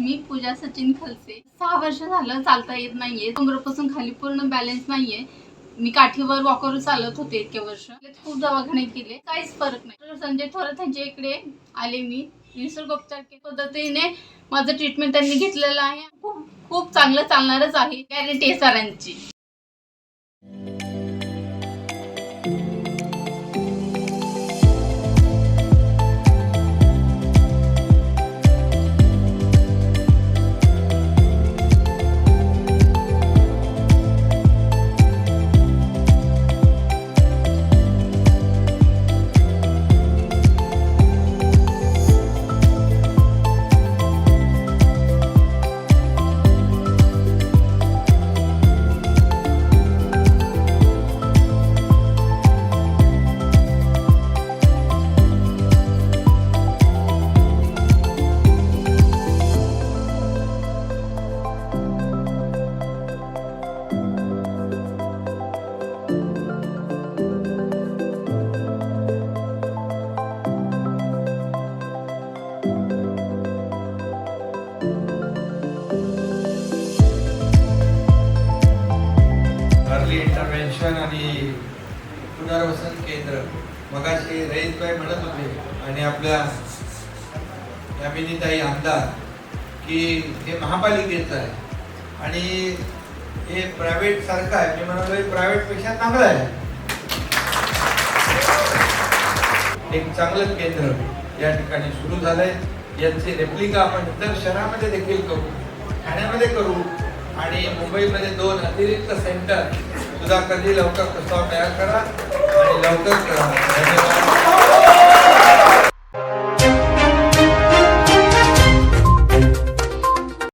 मी पूजा सचिन खलसे. सहा वर्ष झालं चालता येत नाहीये. कमरेपासून खाली पूर्ण बॅलन्स नाहीये. मी काठीवर वॉकर चालत होते इतके वर्ष. खूप दवाखाने केले. काहीच फरक नाही. संजय थोरात यांच्या इकडे आले मी. निसर्गोपचार के- पद्धतीने माझं ट्रीटमेंट त्यांनी घेतलेलं आहे. खूप खूप चांगलं चालणारच आहे. गॅरंटी आहे सरांची. पेन्शन आणि पुनर्वसन केंद्र. मगाशी रईसबाई म्हणत होते आणि आपल्या यामिनीताई आमदार की हे महापालिकेचं आहे. आणि हे प्रायव्हेट सारखं आहे. मी म्हणालो प्रायव्हेटपेक्षा चांगलं आहे. एक चांगलं केंद्र या ठिकाणी सुरू झालंय. यांचे रेप्लिका आपण इतर शहरामध्ये देखील करू ठाण्यामध्ये करू आणि मुंबईमध्ये दोन अतिरिक्त सेंटर सुद्धा कधी लवकर प्रस्ताव तयार करा आणि लवकर करा. धन्यवाद.